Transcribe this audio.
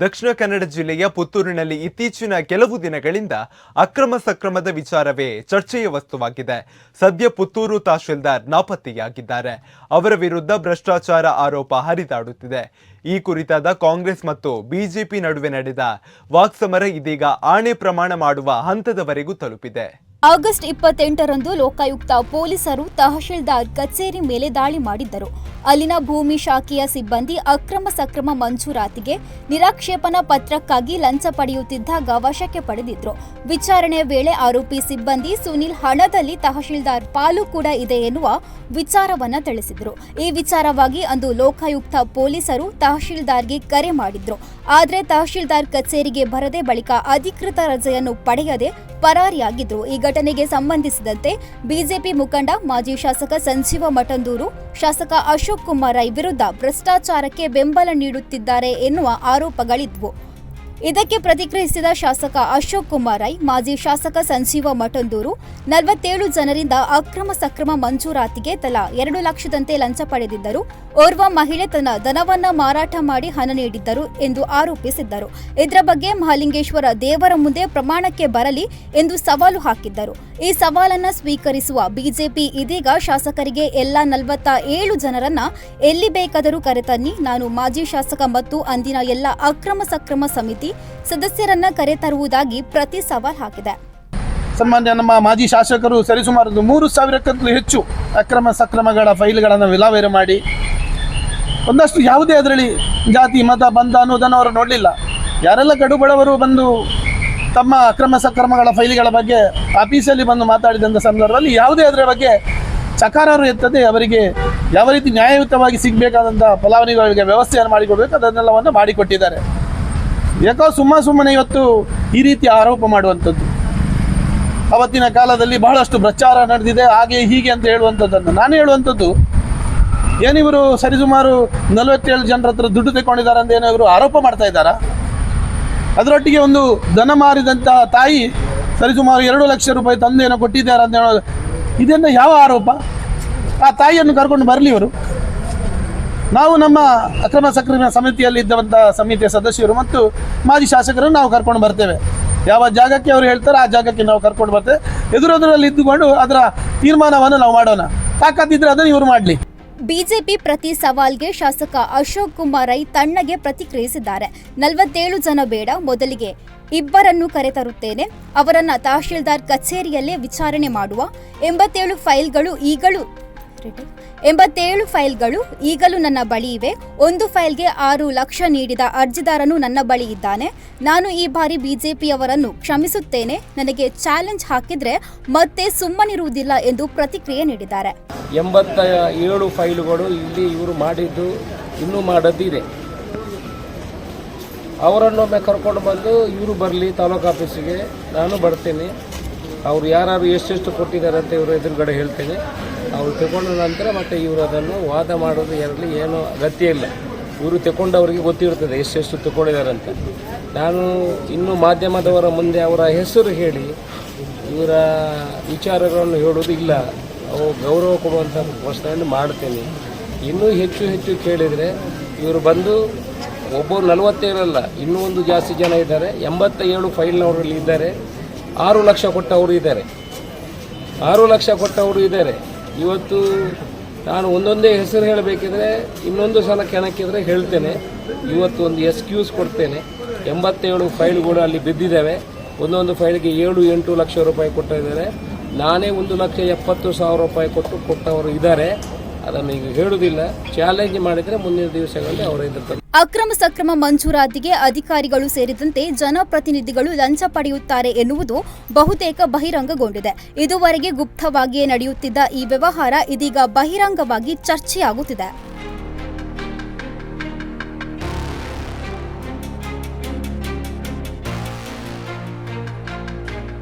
ದಕ್ಷಿಣ ಕನ್ನಡ ಜಿಲ್ಲೆಯ ಪುತ್ತೂರಿನಲ್ಲಿ ಇತ್ತೀಚಿನ ಕೆಲವು ದಿನಗಳಿಂದ ಅಕ್ರಮ ಸಕ್ರಮದ ವಿಚಾರವೇ ಚರ್ಚೆಯ ವಸ್ತುವಾಗಿದೆ. ಸದ್ಯ ಪುತ್ತೂರು ತಹಶೀಲ್ದಾರ್ ನಾಪತ್ತೆಯಾಗಿದ್ದಾರೆ. ಅವರ ವಿರುದ್ಧ ಭ್ರಷ್ಟಾಚಾರ ಆರೋಪ ಹರಿದಾಡುತ್ತಿದೆ. ಈ ಕುರಿತಾದ ಕಾಂಗ್ರೆಸ್ ಮತ್ತು ಬಿಜೆಪಿ ನಡುವೆ ನಡೆದ ವಾಕ್ಸಮರ ಇದೀಗ ಆಣೆ ಪ್ರಮಾಣ ಮಾಡುವ ಹಂತದವರೆಗೂ ತಲುಪಿದೆ. ಆಗಸ್ಟ್ ಇಪ್ಪತ್ತೆಂಟರಂದು ಲೋಕಾಯುಕ್ತ ಪೊಲೀಸರು ತಹಶೀಲ್ದಾರ್ ಕಚೇರಿ ಮೇಲೆ ದಾಳಿ ಮಾಡಿದ್ದರು. ಅಲ್ಲಿನ ಭೂಮಿ ಶಾಖೆಯ ಸಿಬ್ಬಂದಿ ಅಕ್ರಮ ಸಕ್ರಮ ಮಂಜೂರಾತಿಗೆ ನಿರಾಕ್ಷೇಪಣಾ ಪತ್ರಕ್ಕಾಗಿ ಲಂಚ ಪಡೆಯುತ್ತಿದ್ದಾಗ ವಶಕ್ಕೆ ಪಡೆದಿದ್ರು. ವಿಚಾರಣೆ ವೇಳೆ ಆರೋಪಿ ಸಿಬ್ಬಂದಿ ಸುನಿಲ್ ಹಣದಲ್ಲಿ ತಹಶೀಲ್ದಾರ್ ಪಾಲು ಕೂಡ ಇದೆ ಎನ್ನುವ ವಿಚಾರವನ್ನ ತಿಳಿಸಿದ್ರು. ಈ ವಿಚಾರವಾಗಿ ಅಂದು ಲೋಕಾಯುಕ್ತ ಪೊಲೀಸರು ತಹಶೀಲ್ದಾರ್ಗೆ ಕರೆ ಮಾಡಿದ್ರು. ಆದರೆ ತಹಶೀಲ್ದಾರ್ ಕಚೇರಿಗೆ ಬರದೆ ಬಳಿಕ ಅಧಿಕೃತ ರಜೆಯನ್ನು ಪಡೆಯದೆ ಪರಾರಿಯಾಗಿದ್ರು ಈ ಘಟನೆಗೆ ಸಂಬಂಧಿಸಿದಂತೆ ಬಿಜೆಪಿ ಮುಖಂಡ ಮಾಜಿ ಶಾಸಕ ಸಂಜೀವ ಮಠಂದೂರು, ಶಾಸಕ ಅಶೋಕ್ ಕುಮಾರ್ ರೈ ವಿರುದ್ಧ ಭ್ರಷ್ಟಾಚಾರಕ್ಕೆ ಬೆಂಬಲ ನೀಡುತ್ತಿದ್ದಾರೆ ಎನ್ನುವ ಆರೋಪಗಳಿದ್ವು. ಇದಕ್ಕೆ ಪ್ರತಿಕ್ರಿಯಿಸಿದ ಶಾಸಕ ಅಶೋಕ್ ಕುಮಾರ್ ರೈ, ಮಾಜಿ ಶಾಸಕ ಸಂಜೀವ ಮಠಂದೂರು ನಲವತ್ತೇಳು ಜನರಿಂದ ಅಕ್ರಮ ಸಕ್ರಮ ಮಂಜೂರಾತಿಗೆ ತಲಾ ಎರಡು ಲಕ್ಷದಂತೆ ಲಂಚ ಪಡೆದಿದ್ದರು. ಓರ್ವ ಮಹಿಳೆ ತನ್ನ ದನವನ್ನ ಮಾರಾಟ ಮಾಡಿ ಹಣ ನೀಡಿದ್ದರು ಎಂದು ಆರೋಪಿಸಿದ್ದರು. ಇದರ ಬಗ್ಗೆ ಮಹಾಲಿಂಗೇಶ್ವರ ದೇವರ ಮುಂದೆ ಪ್ರಮಾಣಕ್ಕೆ ಬರಲಿ ಎಂದು ಸವಾಲು ಹಾಕಿದ್ದರು. ಈ ಸವಾಲನ್ನ ಸ್ವೀಕರಿಸುವ ಬಿಜೆಪಿ ಇದೀಗ ಶಾಸಕರಿಗೆ ಎಲ್ಲ ನಲವತ್ತ ಏಳು ಜನರನ್ನ ಎಲ್ಲಿ ಬೇಕಾದರೂ ಕರೆತನ್ನಿ. ನಾನು ಮಾಜಿ ಶಾಸಕ ಮತ್ತು ಅಂದಿನ ಎಲ್ಲ ಅಕ್ರಮ ಸಕ್ರಮ ಸಮಿತಿ ಸದಸ್ಯರನ್ನ ಕರೆತರುವುದಾಗಿ ಪ್ರತಿ ಸವಾಲ್ ಹಾಕಿದೆ. ಸನ್ಮಾನ್ಯ ನಮ್ಮ ಮಾಜಿ ಶಾಸಕರು ಸರಿಸುಮಾರು ಮೂರು ಸಾವಿರಕ್ಕಂತಲೂ ಹೆಚ್ಚು ಅಕ್ರಮ ಸಕ್ರಮಗಳ ಫೈಲ್ಗಳನ್ನು ವಿಲಾವೇರಿ ಮಾಡಿ ಒಂದಷ್ಟು ಯಾವುದೇ ಅದರಲ್ಲಿ ಜಾತಿ, ಮತ, ಬಂಧ ಅನ್ನೋದನ್ನು ಅವರು ನೋಡಲಿಲ್ಲ. ಯಾರೆಲ್ಲ ಕಡು ಬಡವರು ಬಂದು ತಮ್ಮ ಅಕ್ರಮ ಸಕ್ರಮಗಳ ಫೈಲ್ಗಳ ಬಗ್ಗೆ ಆಫೀಸಲ್ಲಿ ಬಂದು ಮಾತಾಡಿದಂಥ ಸಂದರ್ಭದಲ್ಲಿ ಯಾವುದೇ ಅದರ ಬಗ್ಗೆ ಚಕಾರರು ಎತ್ತದೆ ಅವರಿಗೆ ಯಾವ ರೀತಿ ನ್ಯಾಯಯುತವಾಗಿ ಸಿಗಬೇಕಾದಂಥ ಫಲಾನುಭವಿಗಳಿಗೆ ವ್ಯವಸ್ಥೆಯನ್ನು ಮಾಡಿಕೊಡ್ಬೇಕು, ಅದನ್ನೆಲ್ಲವನ್ನು ಮಾಡಿಕೊಟ್ಟಿದ್ದಾರೆ. ಯಾಕೋ ಸುಮ್ಮ ಸುಮ್ಮನೆ ಇವತ್ತು ಈ ರೀತಿ ಆರೋಪ ಮಾಡುವಂಥದ್ದು. ಅವತ್ತಿನ ಕಾಲದಲ್ಲಿ ಬಹಳಷ್ಟು ಪ್ರಚಾರ ನಡೆದಿದೆ, ಹಾಗೆ ಹೀಗೆ ಅಂತ ಹೇಳುವಂಥದ್ದನ್ನು. ನಾನು ಹೇಳುವಂಥದ್ದು ಏನಿವರು ಸರಿಸುಮಾರು ನಲವತ್ತೇಳು ಜನರ ಹತ್ರ ದುಡ್ಡು ತೆಕ್ಕೊಂಡಿದ್ದಾರೆ ಅಂತ ಏನೋ ಇವರು ಆರೋಪ ಮಾಡ್ತಾ ಇದ್ದಾರಾ? ಅದರೊಟ್ಟಿಗೆ ಒಂದು ದನ ಮಾರಿದಂಥ ತಾಯಿ ಸರಿಸುಮಾರು ಎರಡು ಲಕ್ಷ ರೂಪಾಯಿ ತಂದೆಯನ್ನು ಕೊಟ್ಟಿದ್ದಾರೆ ಅಂತ ಹೇಳೋದು ಇದನ್ನು ಯಾವ ಆರೋಪ? ಆ ತಾಯಿಯನ್ನು ಕರ್ಕೊಂಡು ಬರಲಿ ಇವರು. ನಾವು ನಮ್ಮ ಅಕ್ರಮ ಸಕ್ರಮ ಸಮಿತಿಯಲ್ಲಿ ಇದ್ದಂಥ ಸಮಿತಿಯ ಸದಸ್ಯರು ಮತ್ತು ಮಾಜಿ ಶಾಸಕರನ್ನು ನಾವು ಕರ್ಕೊಂಡು ಬರ್ತೇವೆ. ಯಾವ ಜಾಗಕ್ಕೆ ಅವರು ಹೇಳ್ತಾರೋ ಆ ಜಾಗಕ್ಕೆ ನಾವು ಕರ್ಕೊಂಡು ಬರ್ತೇವೆ. ಎದುರೆದುರಲ್ಲಿ ಇದ್ದುಕೊಂಡು ಅದರ ತೀರ್ಮಾನವನ್ನು ನಾವು ಮಾಡೋಣ. ತಾಕತ್ತಿದ್ರೆ ಅದನ್ನು ಇವರು ಮಾಡಲಿ. ಬಿಜೆಪಿ ಪ್ರತಿ ಸವಾಲ್ಗೆ ಶಾಸಕ ಅಶೋಕ್ ಕುಮಾರ್ ರೈ ತಣ್ಣಗೆ ಪ್ರತಿಕ್ರಿಯಿಸಿದ್ದಾರೆ. ನಲವತ್ತೇಳು ಜನ ಬೇಡ, ಮೊದಲಿಗೆ ಇಬ್ಬರನ್ನು ಕರೆತರುತ್ತೇನೆ. ಅವರನ್ನ ತಹಶೀಲ್ದಾರ್ ಕಚೇರಿಯಲ್ಲೇ ವಿಚಾರಣೆ ಮಾಡುವ. ಎಂಬತ್ತೇಳು ಫೈಲ್ಗಳು ಈಗಲೂ ಎಂಬತ್ತೇಳು ಫೈಲ್ಗಳು ಈಗಲೂ ನನ್ನ ಬಳಿ ಇವೆ. ಒಂದು ಫೈಲ್ಗೆ ಆರು ಲಕ್ಷ ನೀಡಿದ ಅರ್ಜಿದಾರನು ನನ್ನ ಬಳಿ ಇದ್ದಾನೆ. ನಾನು ಈ ಬಾರಿ ಬಿಜೆಪಿಯವರನ್ನು ಕ್ಷಮಿಸುತ್ತೇನೆ. ನನಗೆ ಚಾಲೆಂಜ್ ಹಾಕಿದ್ರೆ ಮತ್ತೆ ಸುಮ್ಮನಿರುವುದಿಲ್ಲ ಎಂದು ಪ್ರತಿಕ್ರಿಯೆ ನೀಡಿದ್ದಾರೆ. ಎಂಬತ್ತ ಏಳು ಫೈಲುಗಳು ಇಲ್ಲಿ ಇವರು ಮಾಡಿದ್ದು ಇನ್ನೂ ಮಾಡದಿದೆ. ಅವರನ್ನೊಮ್ಮೆ ಕರ್ಕೊಂಡು ಬಂದು ಇವರು ಬರಲಿ, ತಾಲೂಕು ಆಫೀಸಿಗೆ, ನಾನು ಬರ್ತೀನಿ. ಅವರು ಯಾರು ಎಷ್ಟೆಷ್ಟು ಕೊಟ್ಟಿದ್ದಾರೆ ಅಂತ ಇವರು ಎದುರುಗಡೆ ಹೇಳ್ತೇನೆ. ಅವ್ರು ತಗೊಂಡ ನಂತರ ಮತ್ತೆ ಇವರು ಅದನ್ನು ವಾದ ಮಾಡೋದು ಇರಲಿ ಏನೂ ಅಗತ್ಯ ಇಲ್ಲ. ಇವರು ತಗೊಂಡವ್ರಿಗೆ ಗೊತ್ತಿರ್ತದೆ ಎಷ್ಟೆಷ್ಟು ಅಂತ ನಾನು ಇನ್ನು ಮಾಧ್ಯಮದವರ ಮುಂದೆ ಅವರ ಹೆಸರು ಹೇಳಿ ಇವರ ವಿಚಾರಗಳನ್ನು ಹೇಳೋದು ಇಲ್ಲ. ಅವು ಗೌರವ ಕೊಡುವಂಥ ಪ್ರಶ್ನೆಯನ್ನು ಮಾಡ್ತೇನೆ. ಇನ್ನೂ ಹೆಚ್ಚು ಹೆಚ್ಚು ಕೇಳಿದರೆ ಇವರು ಬಂದು ಒಬ್ಬರು ನಲವತ್ತೇಳಲ್ಲ, ಇನ್ನೂ ಒಂದು ಜಾಸ್ತಿ ಜನ ಇದ್ದಾರೆ. ಎಂಬತ್ತ ಏಳು ಫೈಲ್ನವರಲ್ಲಿ ಇದ್ದಾರೆ. ಆರು ಲಕ್ಷ ಕೊಟ್ಟವರು ಇದ್ದಾರೆ. ಆರು ಲಕ್ಷ ಕೊಟ್ಟವರು ಇದ್ದಾರೆ. ಇವತ್ತು ನಾನು ಒಂದೊಂದೇ ಹೆಸರು ಹೇಳಬೇಕಿದ್ರೆ, ಇನ್ನೊಂದು ಸಲ ಕೆಣಕಿದ್ರೆ ಹೇಳ್ತೇನೆ. ಇವತ್ತು ಒಂದು ಎಕ್ಸ್ಕ್ಯೂಸ್ ಕೊಡ್ತೇನೆ. ಎಂಬತ್ತೇಳು ಫೈಲ್ಗಳು ಅಲ್ಲಿ ಬಿದ್ದಿದ್ದಾವೆ. ಒಂದೊಂದು ಫೈಲ್ಗೆ ಏಳು ಎಂಟು ಲಕ್ಷ ರೂಪಾಯಿ ಕೊಟ್ಟಿದ್ದಾರೆ. ನಾನೇ ಒಂದು ಲಕ್ಷ ಎಪ್ಪತ್ತು ಸಾವಿರ ರೂಪಾಯಿ ಕೊಟ್ಟು ಕೊಟ್ಟವರು ಇದ್ದಾರೆ. ಅದನ್ನು ಹೇಳುವುದಿಲ್ಲ. ಚಾಲೆಂಜ್ ಮಾಡಿದರೆ ಮುಂದಿನ ದಿವಸಗಳಲ್ಲಿ ಅವರು ಎದುರ್ತಾರೆ ಅಕ್ರಮ ಸಕ್ರಮ ಮಂಜೂರಾತಿಗೆ ಅಧಿಕಾರಿಗಳು ಸೇರಿದಂತೆ ಜನಪ್ರತಿನಿಧಿಗಳು ಲಂಚ ಪಡೆಯುತ್ತಾರೆ ಎನ್ನುವುದು ಬಹುತೇಕ ಬಹಿರಂಗಗೊಂಡಿದೆ. ಇದುವರೆಗೆ ಗುಪ್ತವಾಗಿಯೇ ನಡೆಯುತ್ತಿದ್ದ ಈ ವ್ಯವಹಾರ ಇದೀಗ ಬಹಿರಂಗವಾಗಿ ಚರ್ಚೆಯಾಗುತ್ತಿದೆ.